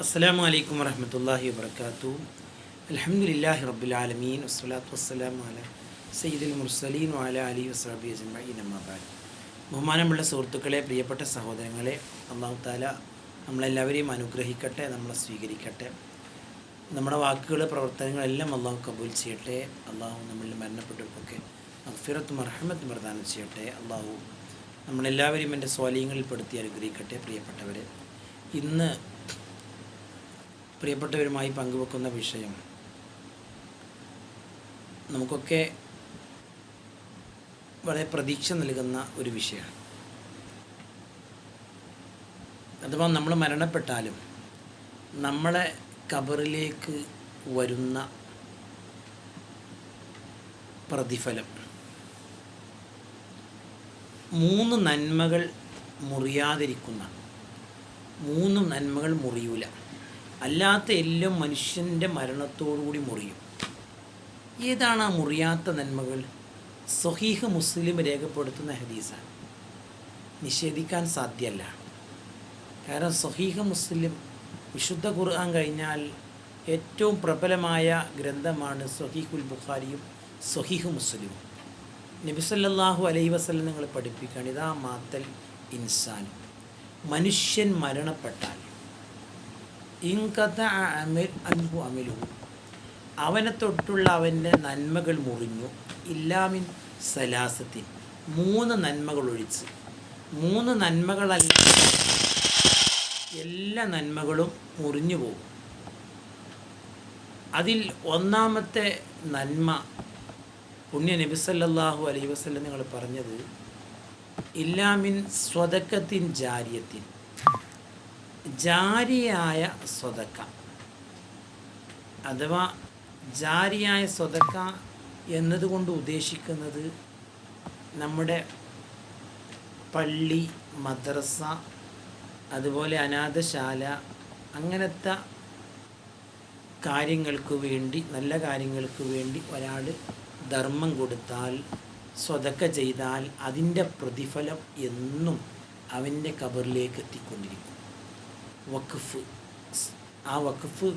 അസ്സാം വലൈക്കും വരഹമത്തല്ലാഹി വാബർക്കാത്തു അലഹമുല്ലാഹി റബുലാലമീൻ വസ്സലാത്തു വസ്സലാം അല സയ്യിദുൽ മുർസലീൻ വാല അലി വസ്ലാബി അജ്മഈൻ. അമ്മാബാദ് ബഹുമാനമുള്ള സുഹൃത്തുക്കളെ പ്രിയപ്പെട്ട സഹോദരങ്ങളെ അള്ളാഹു താല നമ്മളെല്ലാവരെയും അനുഗ്രഹിക്കട്ടെ നമ്മളെ സ്വീകരിക്കട്ടെ. നമ്മുടെ വാക്കുകൾ പ്രവർത്തനങ്ങളെല്ലാം അള്ളാഹു കബൂൽ ചെയ്യട്ടെ. അള്ളാഹു നമ്മളിൽ മരണപ്പെട്ടവർക്കൊക്കെ അഫിറത്തും അർഹമത്തും പ്രദാനം ചെയ്യട്ടെ. അള്ളാഹു നമ്മളെല്ലാവരെയും എന്റെ സ്വാലീയങ്ങളിൽ പെടുത്തി അനുഗ്രഹിക്കട്ടെ പ്രിയപ്പെട്ടവരെ. ഇന്ന് പ്രിയപ്പെട്ടവരുമായി പങ്കുവെക്കുന്ന വിഷയം. നമുക്കൊക്കെ വളരെ പ്രതീക്ഷ നൽകുന്ന ഒരു വിഷയമാണ്. അഥവാ നമ്മൾ മരണപ്പെട്ടാലും നമ്മളെ കബറിലേക്ക് വരുന്ന പ്രതിഫലം. മൂന്ന് നന്മകൾ മുറിയാതിരിക്കുന്ന മൂന്ന് നന്മകൾ മുറിയൂല. അല്ലാത്ത എല്ലാം മനുഷ്യന്റെ മരണത്തോടുകൂടി മുറിയും. ഏതാണ് ആ മുറിയാത്ത നന്മകൾ? സഹീഹ് മുസ്ലിം രേഖപ്പെടുത്തുന്ന ഹദീസാണ്. നിഷേധിക്കാൻ സാധ്യമല്ല കാരണം സഹീഹ് മുസ്ലിം വിശുദ്ധ ഖുർആൻ കഴിഞ്ഞാൽ ഏറ്റവും പ്രബലമായ ഗ്രന്ഥമാണ് സ്വഹീഹുൽ ബുഖാരിയും സഹീഹ് മുസ്ലിമും. നബിസല്ലാഹു അലൈ വസ്ലം നിങ്ങൾ പഠിപ്പിക്കുകയാണ് ഇതാ മാത്തൽ ഇൻസാൻ. മനുഷ്യൻ മരണപ്പെട്ടാൽ ഇൻകഥ അമിൽ അൻഹു അമിലു അവനെ തൊട്ടുള്ള അവന്റെ നന്മകൾ മുറിഞ്ഞു. ഇല്ലാമിൻ സലാസത്തിൻ. മൂന്ന് നന്മകൾ ഒഴിച്ച്. മൂന്ന് നന്മകളല്ല. എല്ലാ നന്മകളും മുറിഞ്ഞു പോകും. അതിൽ ഒന്നാമത്തെ നന്മ പുണ്യ നബി നബിസല്ലാഹു അലൈ വസ്ലം നിങ്ങൾ പറഞ്ഞത് ഇല്ലാമിൻ സ്വതക്കത്തിൻ ജാരിയത്തിൻ. ജാരിയായ സ്വതക്ക. അഥവാ ജാരിയായ സ്വതക്ക എന്നതുകൊണ്ട് ഉദ്ദേശിക്കുന്നത് നമ്മുടെ പള്ളി മദ്രസ അതുപോലെ അനാഥശാല അങ്ങനത്തെ കാര്യങ്ങൾക്ക് വേണ്ടി നല്ല കാര്യങ്ങൾക്ക് വേണ്ടി ഒരാൾ ധർമ്മം കൊടുത്താൽ സ്വതക്ക ചെയ്താൽ അതിന്റെ പ്രതിഫലം എന്നും അവന്റെ കബറിലേക്ക് എത്തിക്കൊണ്ടിരിക്കും. വഖഫ്. ആ വഖഫ്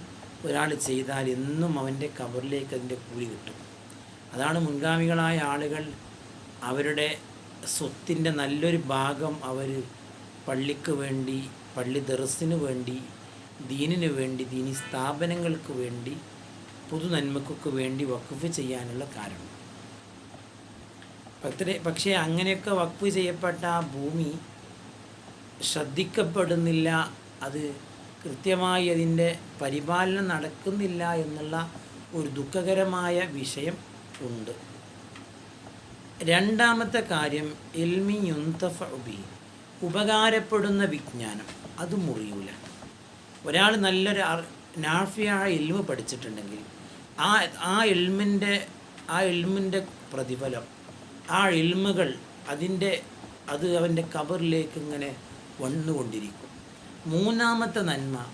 ഒരാൾ ചെയ്താൽ എന്നും അവന്റെ കബറിലേക്ക് അതിന്റെ കൂലി കിട്ടും. അതാണ് മുൻഗാമികളായ ആളുകൾ അവരുടെ സ്വത്തിന്റെ നല്ലൊരു ഭാഗം അവർ പള്ളിക്ക് വേണ്ടി പള്ളി ദർസിന് വേണ്ടി ദീനിന് വേണ്ടി ദീനി സ്ഥാപനങ്ങൾക്ക് വേണ്ടി പൊതു നന്മക്കൊക്കെ വേണ്ടി വഖഫ് ചെയ്യാനുള്ള കാരണം. പക്ഷേ പക്ഷേ അങ്ങനെയൊക്കെ വഖഫ് ചെയ്യപ്പെട്ട ആ ഭൂമി ശ്രദ്ധിക്കപ്പെടുന്നില്ല അത് കൃത്യമായി അതിന്റെ പരിപാലനം നടക്കുന്നില്ല എന്നുള്ള ഒരു ദുഃഖകരമായ വിഷയം ഉണ്ട്. രണ്ടാമത്തെ കാര്യം എൽമി യുന്തഫ ഉബി ഉപകാരപ്പെടുന്ന വിജ്ഞാനം. അത് മുറിയൂല. ഒരാൾ നല്ലൊരു നാഫിയായ എൽമ് പഠിച്ചിട്ടുണ്ടെങ്കിൽ ആ ആ എൽമിന്റെ ആ എൽമിന്റെ പ്രതിഫലം ആ എൽമുകൾ അതിന്റെ അത് അവന്റെ കബറിലേക്ക് ഇങ്ങനെ വന്നുകൊണ്ടിരിക്കും. മൂന്നാമത്തെ നന്മ.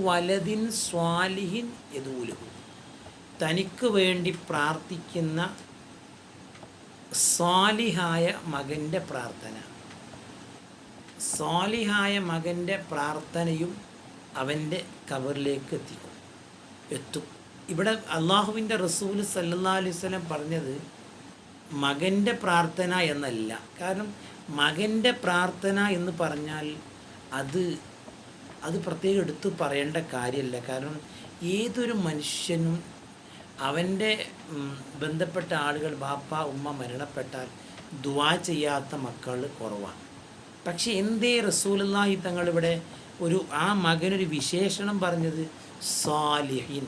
വലതിൻ സ്വാലിഹിൻ യദൂലഹു. തനിക്ക് വേണ്ടി പ്രാർത്ഥിക്കുന്ന സ്വാലിഹായ മകന്റെ പ്രാർത്ഥന. സ്വാലിഹായ മകന്റെ പ്രാർത്ഥനയും അവന്റെ കബറിലേക്ക് എത്തിക്കും. എത്തും. ഇവിടെ അള്ളാഹുവിന്റെ റസൂൽ സല്ലാ അലൈഹി സ്വലം പറഞ്ഞത് മകന്റെ പ്രാർത്ഥന എന്നല്ല. കാരണം മകന്റെ പ്രാർത്ഥന എന്ന് പറഞ്ഞാൽ അത് അത് പ്രത്യേകം എടുത്തു പറയേണ്ട കാര്യമല്ല കാരണം ഏതൊരു മനുഷ്യനും അവന്റെ ബന്ധപ്പെട്ട ആളുകൾ ബാപ്പ ഉമ്മ മരണപ്പെട്ടാൽ ദുവാ ചെയ്യാത്ത മക്കൾ കുറവാണ്. പക്ഷേ എന്തേ റസൂലല്ലാഹി തങ്ങളിവിടെ ഒരു ആ മകനൊരു വിശേഷണം പറഞ്ഞത്? സാലിഹിൻ.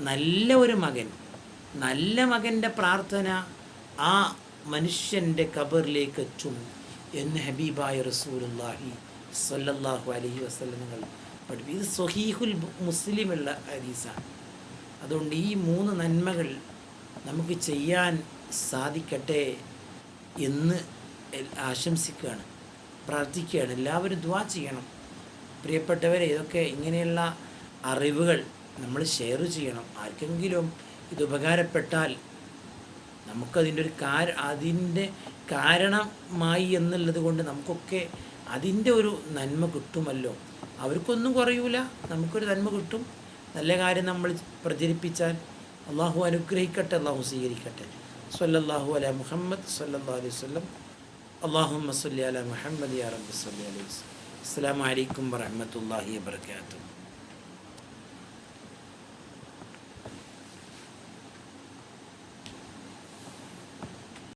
നല്ല ഒരു മകൻ. നല്ല മകന്റെ പ്രാർത്ഥന ആ മനുഷ്യന്റെ കബറിലേക്ക് എത്തും എന്ന് ഹബീബായ റസൂലുല്ലാഹി സല്ലല്ലാഹു അലൈഹി വസല്ലമകൾ പഠിപ്പി ഇത് സൊഹീഹുൽ മുസ്ലിമുള്ള ഹദീസാണ്. അതുകൊണ്ട് ഈ മൂന്ന് നന്മകൾ നമുക്ക് ചെയ്യാൻ സാധിക്കട്ടെ എന്ന് ആശംസിക്കുകയാണ്. പ്രാർത്ഥിക്കുകയാണ്. എല്ലാവരും ദ്വാ ചെയ്യണം. പ്രിയപ്പെട്ടവരെ ഇതൊക്കെ ഇങ്ങനെയുള്ള അറിവുകൾ നമ്മൾ ഷെയർ ചെയ്യണം. ആർക്കെങ്കിലും ഇത് ഉപകാരപ്പെട്ടാൽ നമുക്കതിന്റെ ഒരു കാര അതിന്റെ കാരണമായി എന്നുള്ളത് കൊണ്ട് നമുക്കൊക്കെ അതിന്റെ ഒരു നന്മ കിട്ടുമല്ലോ? അവർക്കൊന്നും കുറയൂല. നമുക്കൊരു നന്മ കിട്ടും. നല്ല കാര്യം നമ്മൾ പ്രചരിപ്പിച്ചാൽ അള്ളാഹു അനുഗ്രഹിക്കട്ടെ അള്ളാഹു സ്വീകരിക്കട്ടെ. സല്ലല്ലാഹു അല മുഹമ്മദ് സല്ലല്ലാഹു അലൈഹി വസല്ലം. അള്ളാഹുമ്മ സല്ലി അല മുഹമ്മദ് യാ റബ്ബി അലൈഹി അസ്സലാമു അലൈക്കും വറഹ്മത്തുള്ളാഹി വബറകാതുഹു.